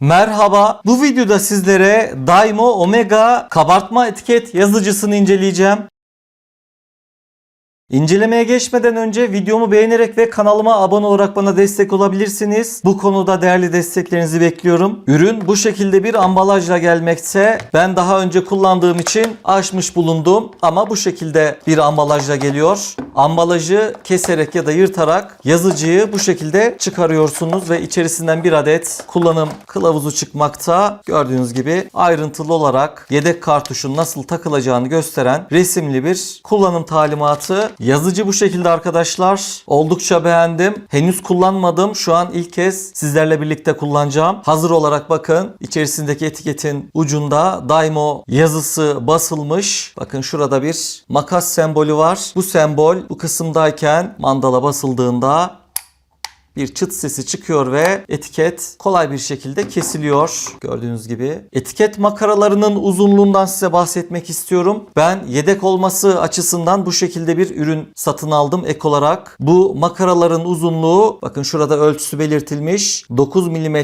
Merhaba. Bu videoda sizlere Daimo Omega kabartma etiket yazıcısını inceleyeceğim. İncelemeye geçmeden önce videomu beğenerek ve kanalıma abone olarak bana destek olabilirsiniz. Bu konuda değerli desteklerinizi bekliyorum. Ürün bu şekilde bir ambalajla gelmekte. Ben daha önce kullandığım için açmış bulundum ama bu şekilde bir ambalajla geliyor. Ambalajı keserek ya da yırtarak yazıcıyı bu şekilde çıkarıyorsunuz ve içerisinden bir adet kullanım kılavuzu çıkmakta. Gördüğünüz gibi ayrıntılı olarak yedek kartuşun nasıl takılacağını gösteren resimli bir kullanım talimatı. Yazıcı bu şekilde arkadaşlar. Oldukça beğendim. Henüz kullanmadım. Şu an ilk kez sizlerle birlikte kullanacağım. Hazır olarak bakın içerisindeki etiketin ucunda Daimo yazısı basılmış. Bakın şurada bir makas sembolü var. Bu sembol bu kısımdayken mandala basıldığında bir çıt sesi çıkıyor ve etiket kolay bir şekilde kesiliyor. Gördüğünüz gibi. Etiket makaralarının uzunluğundan size bahsetmek istiyorum. Ben yedek olması açısından bu şekilde bir ürün satın aldım ek olarak. Bu makaraların uzunluğu bakın şurada ölçüsü belirtilmiş. 9 mm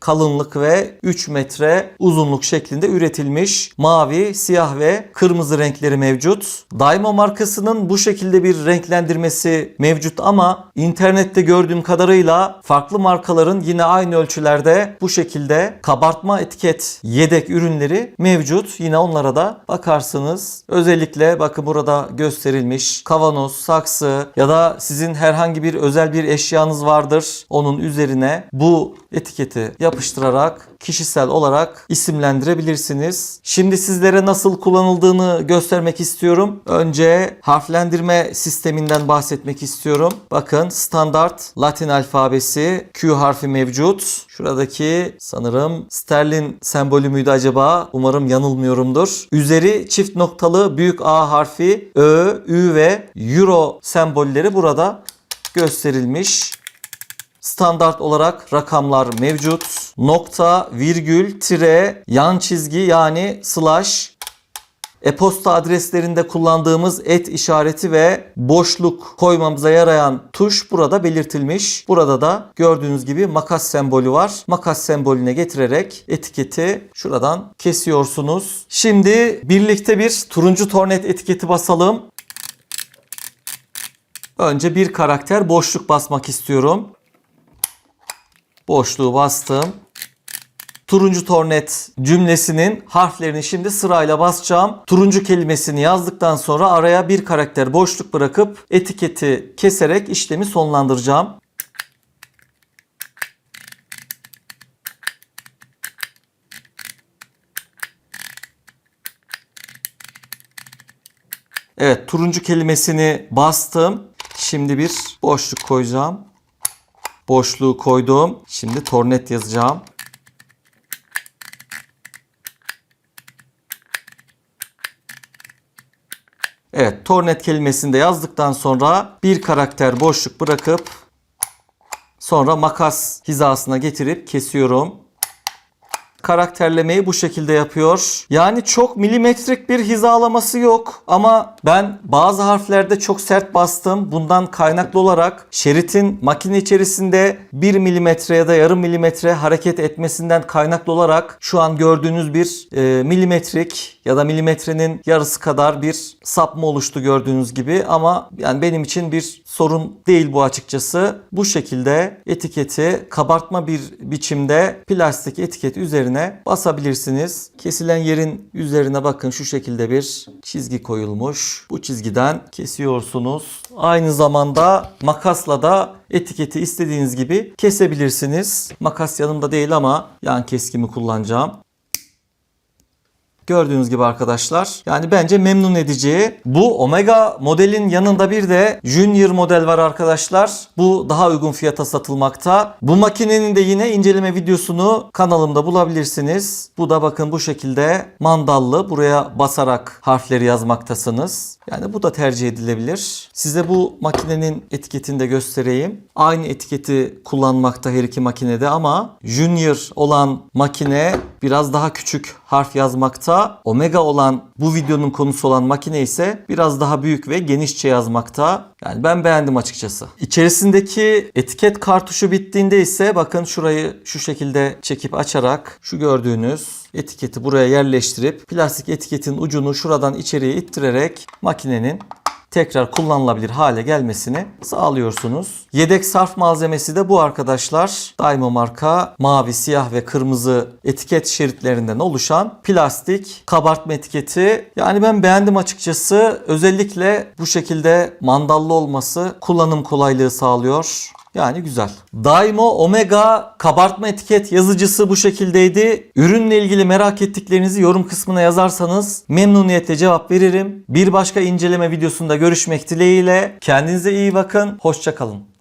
kalınlık ve 3 metre uzunluk şeklinde üretilmiş. Mavi, siyah ve kırmızı renkleri mevcut. Daimo markasının bu şekilde bir renklendirmesi mevcut ama internette gördüğüm kadarıyla farklı markaların yine aynı ölçülerde bu şekilde kabartma etiket yedek ürünleri mevcut. Yine onlara da bakarsınız. Özellikle bakın burada gösterilmiş kavanoz, saksı ya da sizin herhangi bir özel bir eşyanız vardır. Onun üzerine bu etiketi yapıştırarak kişisel olarak isimlendirebilirsiniz. Şimdi sizlere nasıl kullanıldığını göstermek istiyorum. Önce harflendirme sisteminden bahsetmek istiyorum. Bakın standart Latin alfabesi Q harfi mevcut. Şuradaki sanırım sterlin sembolü müydü acaba? Umarım yanılmıyorumdur. Üzeri çift noktalı büyük A harfi Ö, Ü ve Euro sembolleri burada gösterilmiş. Standart olarak rakamlar mevcut. Nokta, virgül, tire, yan çizgi yani slash e-posta adreslerinde kullandığımız et işareti ve boşluk koymamıza yarayan tuş burada belirtilmiş. Burada da gördüğünüz gibi makas sembolü var. Makas sembolüne getirerek etiketi şuradan kesiyorsunuz. Şimdi birlikte bir turuncu tornet etiketi basalım. Önce bir karakter boşluk basmak istiyorum. Boşluğu bastım. Turuncu tornet cümlesinin harflerini şimdi sırayla basacağım. Turuncu kelimesini yazdıktan sonra araya bir karakter boşluk bırakıp etiketi keserek işlemi sonlandıracağım. Evet turuncu kelimesini bastım. Şimdi bir boşluk koyacağım. Boşluğu koydum. Şimdi tornet yazacağım. Evet, tornet kelimesini de yazdıktan sonra bir karakter boşluk bırakıp sonra makas hizasına getirip kesiyorum. Karakterlemeyi bu şekilde yapıyor. Yani çok milimetrik bir hizalaması yok ama ben bazı harflerde çok sert bastım. Bundan kaynaklı olarak şeritin makine içerisinde 1 milimetre ya da yarım milimetre hareket etmesinden kaynaklı olarak şu an gördüğünüz bir e, milimetrik ya da milimetrenin yarısı kadar bir sapma oluştu gördüğünüz gibi ama yani benim için bir sorun değil bu açıkçası. Bu şekilde etiketi kabartma bir biçimde plastik etiket üzerine basabilirsiniz. Kesilen yerin üzerine bakın şu şekilde bir çizgi koyulmuş. Bu çizgiden kesiyorsunuz. Aynı zamanda makasla da etiketi istediğiniz gibi kesebilirsiniz. Makas yanımda değil ama yan keskimi kullanacağım. Gördüğünüz gibi arkadaşlar. Yani bence memnun edici. Bu Omega modelin yanında bir de Junior model var arkadaşlar. Bu daha uygun fiyata satılmakta. Bu makinenin de yine inceleme videosunu kanalımda bulabilirsiniz. Bu da bakın bu şekilde mandallı. Buraya basarak harfleri yazmaktasınız. Yani bu da tercih edilebilir. Size bu makinenin etiketini de göstereyim. Aynı etiketi kullanmakta her iki makinede ama Junior olan makine biraz daha küçük harf yazmakta. Omega olan bu videonun konusu olan makine ise biraz daha büyük ve genişçe yazmakta. Yani ben beğendim açıkçası. İçerisindeki etiket kartuşu bittiğinde ise bakın şurayı şu şekilde çekip açarak şu gördüğünüz etiketi buraya yerleştirip plastik etiketin ucunu şuradan içeriye ittirerek makinenin tekrar kullanılabilir hale gelmesini sağlıyorsunuz. Yedek sarf malzemesi de bu arkadaşlar. Daimo marka mavi, siyah ve kırmızı etiket şeritlerinden oluşan plastik kabartma etiketi. Yani ben beğendim açıkçası. Özellikle bu şekilde mandallı olması kullanım kolaylığı sağlıyor. Yani güzel. Daimo Omega kabartma etiket yazıcısı bu şekildeydi. Ürünle ilgili merak ettiklerinizi yorum kısmına yazarsanız memnuniyetle cevap veririm. Bir başka inceleme videosunda görüşmek dileğiyle. Kendinize iyi bakın. Hoşçakalın.